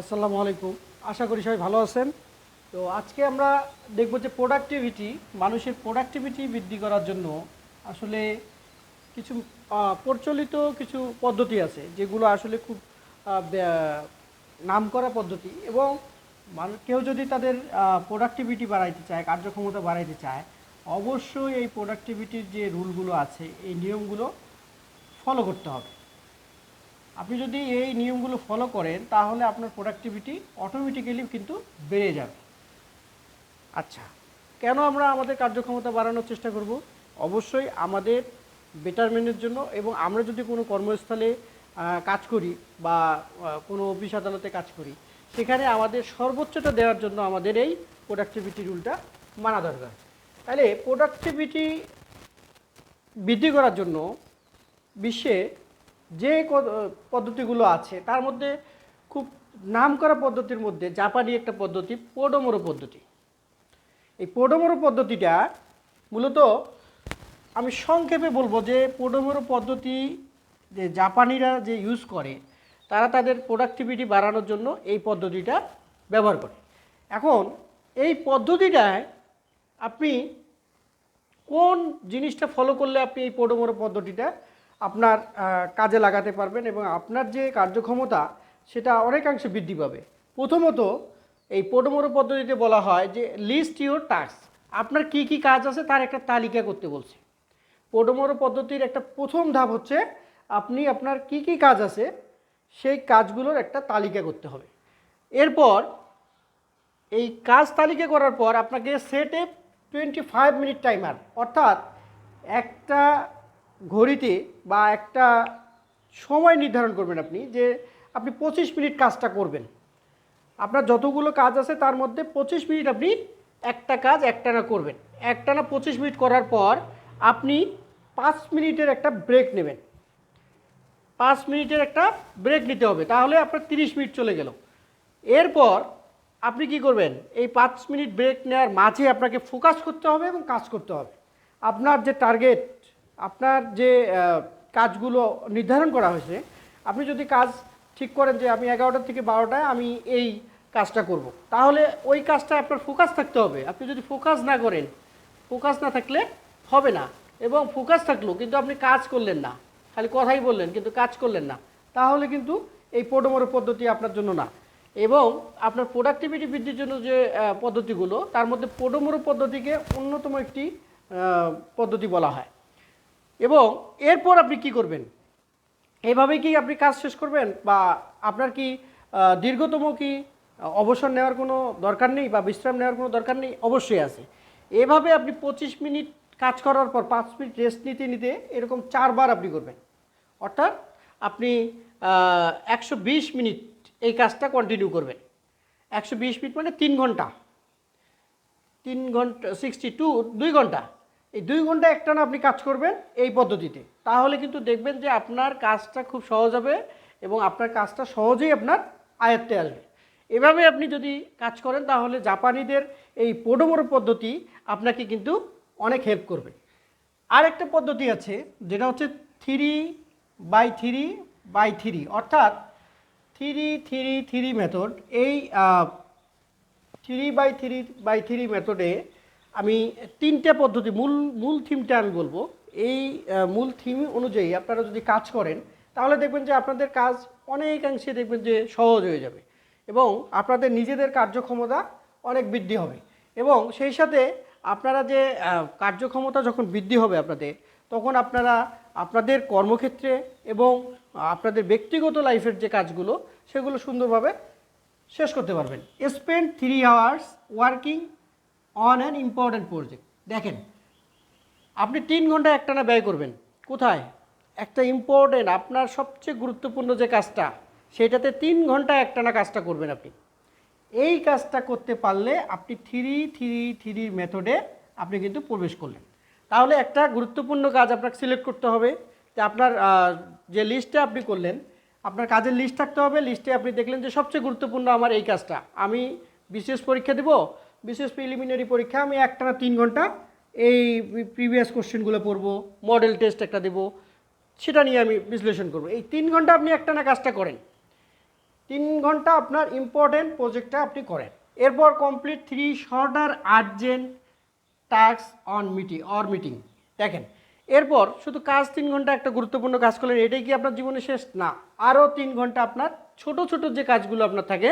আসসালামু আলাইকুম। আশা করি সবাই ভালো আছেন। তো আজকে আমরা দেখব যে প্রোডাক্টিভিটি মানুষের প্রোডাক্টিভিটি বৃদ্ধি করার জন্য আসলে কিছু প্রচলিত কিছু পদ্ধতি আছে, যেগুলো আসলে খুব নাম করা পদ্ধতি এবং কেউ যদি তাদের প্রোডাক্টিভিটি বাড়াইতে চায়, কার্যক্ষমতা বাড়াইতে চায়, অবশ্যই এই প্রোডাক্টিভিটির যে রুলগুলো আছে, এই নিয়মগুলো ফলো করতে হবে। আপনি যদি এই নিয়মগুলো ফলো করেন, তাহলে আপনার প্রোডাক্টিভিটি অটোমেটিক্যালি কিন্তু বেড়ে যাবে। আচ্ছা কেন আমরা আমাদের কার্যক্ষমতা বাড়ানোর চেষ্টা করব? অবশ্যই আমাদের বেটারমেন্টের জন্য এবং আমরা যদি কোনো কর্মস্থলে কাজ করি বা কোনো অফিস আদালতে কাজ করি, সেখানে আমাদের সর্বোচ্চটা দেওয়ার জন্য আমাদের এই প্রোডাক্টিভিটি রুলটা মানা দরকার। তাহলে প্রোডাক্টিভিটি বৃদ্ধি করার জন্য বিশ্বে যে পদ্ধতিগুলো আছে, তার মধ্যে খুব নাম করা পদ্ধতির মধ্যে জাপানি একটা পদ্ধতি, পোডোমোরো পদ্ধতি। এই পোডোমোরো পদ্ধতিটা মূলত আমি সংক্ষেপে বলব যে পোডোমোরো পদ্ধতি যে জাপানিরা যে ইউজ করে, তারা তাদের প্রোডাক্টিভিটি বাড়ানোর জন্য এই পদ্ধতিটা ব্যবহার করে। এখন এই পদ্ধতিটায় আপনি কোন জিনিসটা ফলো করলে আপনি এই পোডোমোরো পদ্ধতিটা আপনার কাজে লাগাতে পারবেন এবং আপনার যে কার্যক্ষমতা, সেটা অনেকাংশে বৃদ্ধি পাবে। প্রথমত, এই পোডোমোরো পদ্ধতিতে বলা হয় যে লিস্ট ইউর টাস্ক আপনার কি কি কাজ আছে তার একটা তালিকা করতে বলছে। পোডোমোরো পদ্ধতির একটা প্রথম ধাপ হচ্ছে, আপনি আপনার কি কি কাজ আছে, সেই কাজগুলোর একটা তালিকা করতে হবে। এরপর, এই কাজ তালিকা করার পর আপনাকে সেটে টোয়েন্টি ফাইভ মিনিট টাইমার অর্থাৎ একটা ঘড়িতে বা একটা সময় নির্ধারণ করবেন আপনি যে আপনি পঁচিশ মিনিট কাজটা করবেন। আপনার যতগুলো কাজ আছে তার মধ্যে পঁচিশ মিনিট আপনি একটা কাজ একটানা করবেন। একটানা পঁচিশ মিনিট করার পর আপনি পাঁচ মিনিটের একটা ব্রেক নেবেন। পাঁচ মিনিটের একটা ব্রেক নিতে হবে, তাহলে আপনার তিরিশ মিনিট চলে গেল। এরপর আপনি কি করবেন? এই পাঁচ মিনিট ব্রেক নেওয়ার মাঝে আপনাকে ফোকাস করতে হবে এবং কাজ করতে হবে। আপনার যে টার্গেট আপনার যে কাজগুলো নির্ধারণ করা হয়েছে, আপনি যদি কাজ ঠিক করেন যে আমি এগারোটা থেকে বারোটায় আমি এই কাজটা করব। তাহলে ওই কাজটা আপনার ফোকাস থাকতে হবে আপনি যদি ফোকাস না করেন ফোকাস না থাকলে হবে না এবং ফোকাস থাকল কিন্তু আপনি কাজ করলেন না, খালি কথাই বললেন কিন্তু কাজ করলেন না, তাহলে কিন্তু এই পোডোমোরো পদ্ধতি আপনার জন্য না এবং আপনার প্রোডাক্টিভিটি বৃদ্ধির জন্য যে পদ্ধতিগুলো, তার মধ্যে পোডোমোরো পদ্ধতিকে অন্যতম একটি পদ্ধতি বলা হয় এবং এরপর আপনি কি করবেন? এইভাবে কি আপনি কাজ শেষ করবেন? বা আপনার কি দীর্ঘতম কি অবসর নেওয়ার কোনো দরকার নেই বা বিশ্রাম নেওয়ার কোনো দরকার নেই? অবশ্যই আছে। এভাবে আপনি পঁচিশ মিনিট কাজ করার পর, পাঁচ মিনিট রেস্ট নিতে নিতে এরকম চারবার আপনি করবেন। অর্থাৎ আপনি একশো বিশ মিনিট এই কাজটা কন্টিনিউ করবেন। একশো বিশ মিনিট মানে তিন ঘণ্টা। তিন ঘণ্টা সিক্সটি টু দুই ঘণ্টা। এই দুই ঘণ্টা একটানা আপনি কাজ করবেন এই পদ্ধতিতে। তাহলে কিন্তু দেখবেন যে আপনার কাজটা খুব সহজ হবে এবং আপনার কাজটা সহজেই আপনার আয়ত্তে আসবে। এভাবে আপনি যদি কাজ করেন, তাহলে জাপানিদের এই পোডোমোরো পদ্ধতি আপনাকে কিন্তু অনেক হেল্প করবে। আরেকটা পদ্ধতি আছে, যেটা হচ্ছে three by three by three, অর্থাৎ থ্রি থ্রি থ্রি মেথড এই three by three by three মেথডে আমি তিনটে পদ্ধতি, মূল মূল থিমটা আমি বলব। এই মূল থিম অনুযায়ী আপনারা যদি কাজ করেন, তাহলে দেখবেন যে আপনাদের কাজ অনেকাংশে দেখবেন যে সহজ হয়ে যাবে এবং আপনাদের নিজেদের কার্যক্ষমতা অনেক বৃদ্ধি হবে এবং সেই সাথে আপনারা যে কার্যক্ষমতা যখন বৃদ্ধি হবে আপনাদের, তখন আপনারা আপনাদের কর্মক্ষেত্রে এবং আপনাদের ব্যক্তিগত লাইফের যে কাজগুলো, সেগুলো সুন্দরভাবে শেষ করতে পারবেন। Spend three hours working on an important project দেখেন, আপনি তিন ঘণ্টা একটানা ব্যয় করবেন। কোথায়? একটা ইম্পর্টেন্ট আপনার সবচেয়ে গুরুত্বপূর্ণ যে কাজটা, সেটাতে তিন ঘণ্টা একটানা কাজটা করবেন আপনি। এই কাজটা করতে পারলে আপনি থ্রি থ্রি থ্রি মেথডে আপনি কিন্তু প্রবেশ করলেন। তাহলে একটা গুরুত্বপূর্ণ কাজ আপনাকে সিলেক্ট করতে হবে। যে আপনার যে লিস্টটা আপনি করলেন, আপনার কাজের লিস্ট থাকতে হবে। লিস্টে আপনি দেখলেন যে সবচেয়ে গুরুত্বপূর্ণ আমার এই কাজটা। আমি বিশেষ পরীক্ষা দেব বিশেষ প্রিলিমিনারি পরীক্ষা, আমি একটানা তিন ঘণ্টা এই প্রিভিয়াস কোশ্চেনগুলো পড়ব মডেল টেস্ট একটা দেবো, সেটা নিয়ে আমি বিশ্লেষণ করব। এই তিন ঘণ্টা আপনি একটানা কাজটা করেন। তিন ঘণ্টা আপনার ইম্পর্টেন্ট প্রজেক্টটা আপনি করেন। এরপর complete three shorter urgent task on meeting or meeting দেখেন, এরপর শুধু কাজ তিন ঘণ্টা একটা গুরুত্বপূর্ণ কাজ করলেন, এটাই কি আপনার জীবনে শেষ? না, আরও তিন ঘণ্টা আপনার ছোট ছোট যে কাজগুলো আপনার থাকে,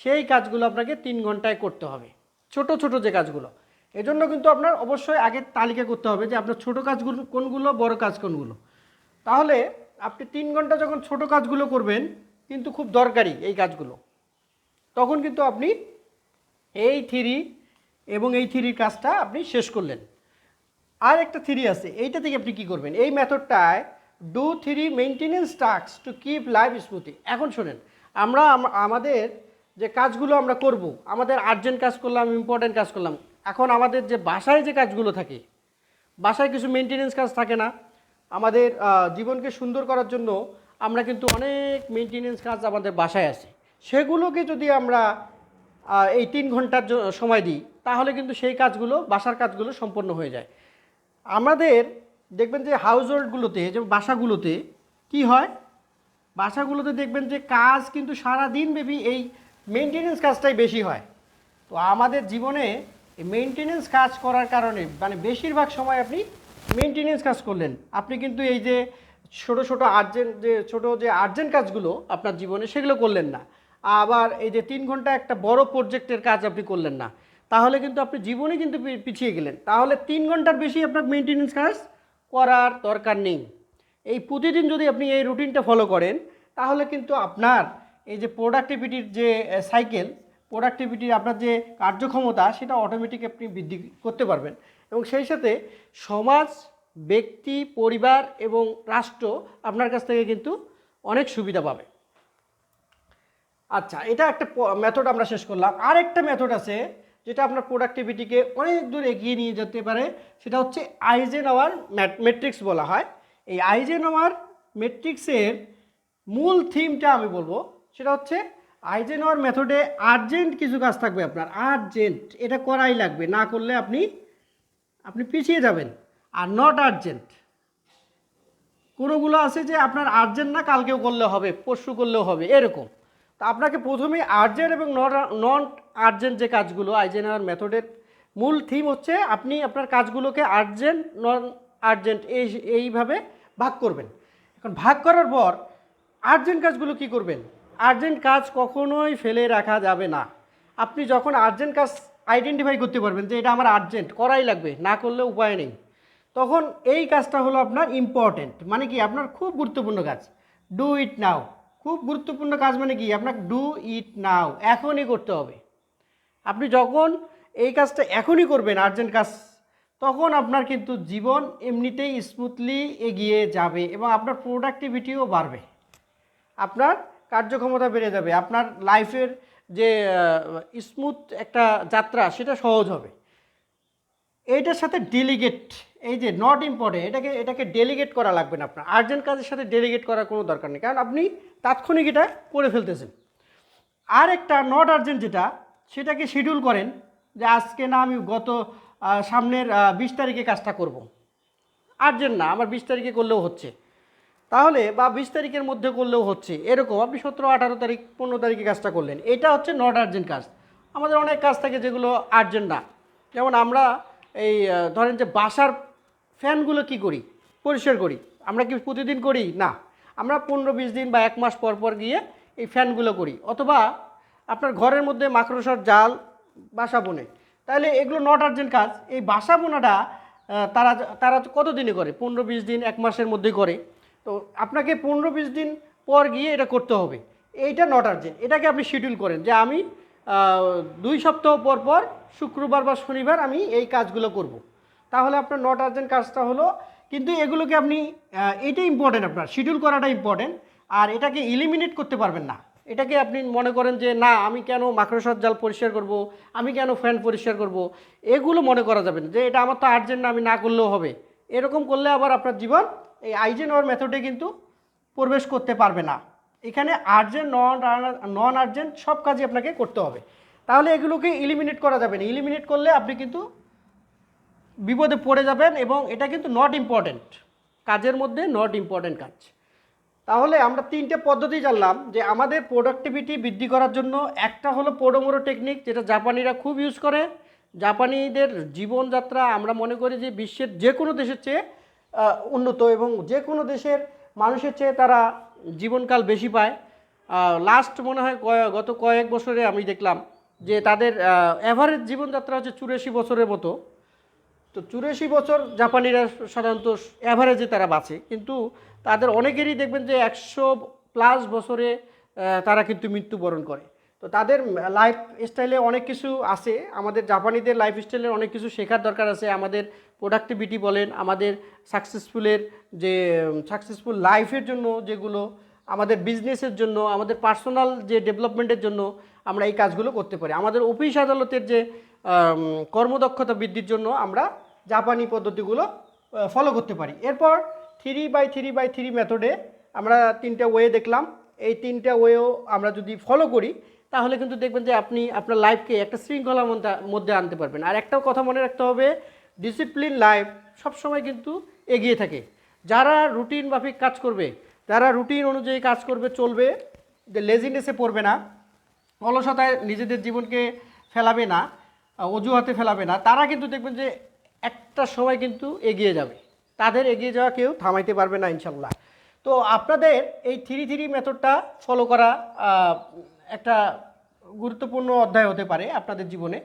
সেই কাজগুলো আপনাকে তিন ঘন্টায় করতে হবে। ছোট ছোট যে কাজগুলো। এজন্য কিন্তু আপনার অবশ্যই আগে তালিকা করতে হবে যে আপনার ছোট কাজগুলো কোনগুলো, বড় কাজ কোনগুলো। তাহলে আপনি তিন ঘণ্টা যখন ছোট কাজগুলো করবেন, কিন্তু খুব দরকারি এই কাজগুলো। তখন কিন্তু আপনি এই থ্রি এবং এই থ্রির কাজটা আপনি শেষ করলেন। আর একটা থ্রি আছে, এইটা থেকে আপনি কি করবেন? এই মেথডটায় do three maintenance task to keep life smoothly এখন শোনেন, আমরা আমাদের যে কাজগুলো আমরা করব, আমাদের আর্জেন্ট কাজ করলাম ইম্পর্টেন্ট কাজ করলাম, এখন আমাদের যে বাসায় যে কাজগুলো থাকে, বাসায় কিছু মেনটেনেন্স কাজ থাকে না, আমাদের জীবনকে সুন্দর করার জন্য আমরা কিন্তু অনেক মেনটেনেন্স কাজ আমাদের বাসায় আছে। সেগুলোকে যদি আমরা এই তিন ঘণ্টার সময় দিই, তাহলে কিন্তু সেই কাজগুলো, বাসার কাজগুলো সম্পন্ন হয়ে যায়। আমাদের, দেখবেন যে হাউস হোল্ডগুলোতে যে বাসাগুলোতে, কি হয়? বাসাগুলোতে দেখবেন যে কাজ কিন্তু সারা দিন দিনব্যাপী এই মেনটেনেন্স কাজটাই বেশি হয়। তো আমাদের জীবনে এই মেনটেনেন্স কাজ করার কারণে মানে বেশিরভাগ সময় আপনি মেনটেনেন্স কাজ করলেন। আপনি কিন্তু এই যে ছোট ছোট আর্জেন্ট যে, ছোট যে আর্জেন্ট কাজগুলো আপনার জীবনে সেগুলো করলেন না। আবার এই যে তিন ঘণ্টা একটা বড় প্রজেক্টের কাজ আপনি করলেন না। তাহলে কিন্তু আপনি জীবনে কিন্তু পিছিয়ে গেলেন। তাহলে তিন ঘণ্টার বেশি আপনার মেনটেনেন্স কাজ করার দরকার নেই। এই প্রতিদিন যদি আপনি এই রুটিনটা ফলো করেন, তাহলে কিন্তু আপনার এই যে প্রোডাক্টিভিটির যে সাইকেল প্রোডাক্টিভিটির আপনার যে কার্যক্ষমতা, সেটা অটোমেটিক আপনি বৃদ্ধি করতে পারবেন। এবং সেই সাথে সমাজ, ব্যক্তি, পরিবার এবং রাষ্ট্র আপনার কাছ থেকে কিন্তু অনেক সুবিধা পাবে। আচ্ছা এটা একটা মেথড আমরা শেষ করলাম। আর একটা মেথড আছে, যেটা আপনার প্রোডাক্টিভিটিকে অনেক দূর এগিয়ে নিয়ে যেতে পারে, সেটা হচ্ছে আইজেন আওয়ার মেট্রিক্স বলা হয়। এই আইজেন আওয়ার মেট্রিক্সের মূল থিমটা আমি বলব। সেটা হচ্ছে আইজেন আওয়ার মেথডে আর্জেন্ট কিছু কাজ থাকবে আপনার আর্জেন্ট এটা করাই লাগবে, না করলে আপনি আপনি পিছিয়ে যাবেন, আর নট আর্জেন্ট কোনোগুলো আছে যে আপনার আর্জেন্ট না, কালকেও করলে হবে, পরশু করলেও হবে, এরকম। তা আপনাকে প্রথমে আর্জেন্ট এবং নন আর্জেন্ট যে কাজগুলো আইজেনার মেথডের মূল থিম হচ্ছে আপনি আপনার কাজগুলোকে আর্জেন্ট নন আর্জেন্ট এই, এইভাবে ভাগ করবেন। এখন ভাগ করার পর আর্জেন্ট কাজগুলো কি করবেন? আর্জেন্ট কাজ কখনোই ফেলে রাখা যাবে না। আপনি যখন আর্জেন্ট কাজ আইডেন্টিফাই করতে পারবেন যে এটা আমার আর্জেন্ট করাই লাগবে, না করলে উপায় নেই। তখন এই কাজটা হলো আপনার ইম্পর্টেন্ট মানে কি আপনার খুব গুরুত্বপূর্ণ কাজ। ডু ইট নাও খুব গুরুত্বপূর্ণ কাজ মানে কি? আপনাকে ডু ইট নাও এখনই করতে হবে। আপনি যখন এই কাজটা এখনই করবেন আর্জেন্ট কাজ, তখন আপনার কিন্তু জীবন এমনিতেই স্মুথলি এগিয়ে যাবে এবং আপনার প্রোডাক্টিভিটিও বাড়বে। আপনার কার্যক্ষমতা বেড়ে যাবে, আপনার লাইফের যে স্মুথ একটা যাত্রা, সেটা সহজ হবে। এইটার সাথে ডেলিগেট এই যে নট ইম্পর্টেন্ট এটাকে এটাকে ডেলিগেট করা লাগবে না আপনার। আর্জেন্ট কাজের সাথে ডেলিগেট করার কোনো দরকার নেই, কারণ আপনি তাৎক্ষণিক এটা করে ফেলতেছেন। আর একটা নট আর্জেন্ট যেটা, সেটাকে শিডিউল করেন যে আজকে না আমি গত সামনের বিশ তারিখে কাজটা করব। আর্জেন্ট না, আমার বিশ তারিখে করলেও হচ্ছে। তাহলে বা বিশ তারিখের মধ্যে করলেও হচ্ছে। এরকম আপনি সতেরো, আঠারো তারিখ, পনেরো তারিখে কাজটা করলেন। এটা হচ্ছে নট আর্জেন্ট কাজ। আমাদের অনেক কাজ থাকে যেগুলো আর্জেন্ট না। যেমন আমরা এই ধরেন যে বাসার ফ্যানগুলো কি করি? পরিষ্কার করি। আমরা কি প্রতিদিন করি? না। আমরা পনেরো, বিশ দিন বা এক মাস পর পর গিয়ে এই ফ্যানগুলো করি। অথবা আপনার ঘরের মধ্যে মাকড়সার জাল বাসা বোনে। তাহলে এগুলো নট আর্জেন্ট কাজ। এই বাসা বোনাটা তারা তারা কত দিনে করে? পনেরো, বিশ দিন, এক মাসের মধ্যেই করে। তো আপনাকে পনেরো বিশ দিন পর গিয়ে এটা করতে হবে। এইটা নট আর্জেন্ট এটাকে আপনি শিডিউল করেন যে আমি দুই সপ্তাহ পর পর শুক্রবার বা শনিবার আমি এই কাজগুলো করব। তাহলে আপনার নট আর্জেন্ট কাজটা হলো, কিন্তু এগুলোকে আপনি এইটাই ইম্পর্টেন্ট আপনার শিডিউল করাটা ইম্পর্টেন্ট আর এটাকে ইলিমিনেট করতে পারবেন না। এটাকে আপনি মনে করেন যে, না, আমি কেন মাকড়সার জাল পরিষ্কার করব? আমি কেন ফ্যান পরিষ্কার করব? এগুলো মনে করা যাবে না যে, এটা আমার তো আর্জেন্ট না, আমি না করলেও হবে। এরকম করলে আবার আপনার জীবন এই আইজেন ওয়ার মেথডে কিন্তু প্রবেশ করতে পারবে না। এখানে আর্জেন্ট, নন নন আর্জেন্ট সব কাজই আপনাকে করতে হবে। তাহলে এগুলোকে ইলিমিনেট করা যাবে না। ইলিমিনেট করলে আপনি কিন্তু বিপদে পড়ে যাবেন এবং এটা কিন্তু নট ইম্পর্ট্যান্ট কাজের মধ্যে নট ইম্পর্ট্যান্ট কাজ। তাহলে আমরা তিনটে পদ্ধতি জানলাম যে আমাদের প্রোডাক্টিভিটি বৃদ্ধি করার জন্য একটা হলো পোডোমোরো টেকনিক যেটা জাপানিরা খুব ইউজ করে। জাপানিদের জীবনযাত্রা আমরা মনে করি যে বিশ্বের যে কোনো দেশের চেয়ে উন্নত এবং যে কোনো দেশের মানুষের চেয়ে তারা জীবনকাল বেশি পায়। লাস্ট মনে হয় গত কয়েক বছরে আমি দেখলাম যে তাদের অ্যাভারেজ জীবনযাত্রা হচ্ছে চুরাশি বছরের মতো। তো চুরাশি বছর জাপানিরা সাধারণত অ্যাভারেজে তারা বাঁচে। কিন্তু তাদের অনেকেরই দেখবেন যে একশো প্লাস বছরে তারা কিন্তু মৃত্যুবরণ করে। তো তাদের লাইফ স্টাইলে অনেক কিছু আছে। আমাদের জাপানিদের লাইফ স্টাইলের অনেক কিছু শেখার দরকার আছে। আমাদের প্রোডাক্টিভিটি বলেন, আমাদের সাকসেসফুলের যে সাকসেসফুল লাইফের জন্য যেগুলো, আমাদের বিজনেসের জন্য, আমাদের পার্সোনাল যে ডেভেলপমেন্টের জন্য আমরা এই কাজগুলো করতে পারি। আমাদের অফিস আদালতের যে কর্মদক্ষতা বৃদ্ধির জন্য আমরা জাপানি পদ্ধতিগুলো ফলো করতে পারি। এরপর three by three by three মেথডে আমরা তিনটা ওয়ে দেখলাম। এই তিনটা ওয়েও আমরা যদি ফলো করি তাহলে কিন্তু দেখবেন যে আপনি আপনার লাইফকে একটা শৃঙ্খলার মধ্যে মধ্যে আনতে পারবেন। আর একটাও কথা মনে রাখতে হবে ডিসিপ্লিন লাইফ সবসময় কিন্তু এগিয়ে থাকে। যারা রুটিন মাফিক কাজ করবে, যারা রুটিন অনুযায়ী কাজ করবে, চলবে, যে লেজিনেসে পড়বে না, অলসতায় নিজেদের জীবনকে ফেলাবে না অজুহাতে ফেলাবে না, তারা কিন্তু দেখবেন যে একটা সময় কিন্তু এগিয়ে যাবে। তাদের এগিয়ে যাওয়া কেউ থামাইতে পারবে না ইনশাল্লাহ তো আপনাদের এই থ্রি থ্রি মেথডটা ফলো করা একটা গুরুত্বপূর্ণ অধ্যায় হতে পারে আপনাদের জীবনে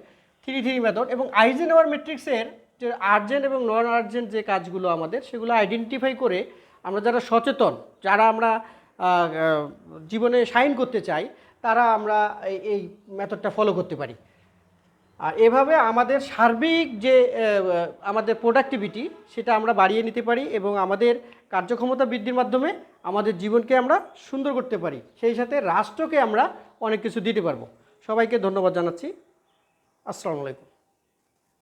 থ্রি থ্রি মেথড এবং আইজেন আওয়ার মেট্রিক্সের যে আর্জেন্ট এবং নন আর্জেন্ট যে কাজগুলো আমাদের, সেগুলো আইডেন্টিফাই করে আমরা যারা সচেতন, যারা আমরা জীবনে সাইন করতে চাই, তারা আমরা এই মেথডটা ফলো করতে পারি। আর এভাবে আমাদের সার্বিক যে আমাদের প্রোডাক্টিভিটি সেটা আমরা বাড়িয়ে নিতে পারি এবং আমাদের কার্যক্ষমতা বৃদ্ধির মাধ্যমে আমাদের জীবনকে আমরা সুন্দর করতে পারি। সেই সাথে রাষ্ট্রকে আমরা অনেক কিছু দিতে পারব। সবাইকে ধন্যবাদ জানাচ্ছি। আসসালামু আলাইকুম।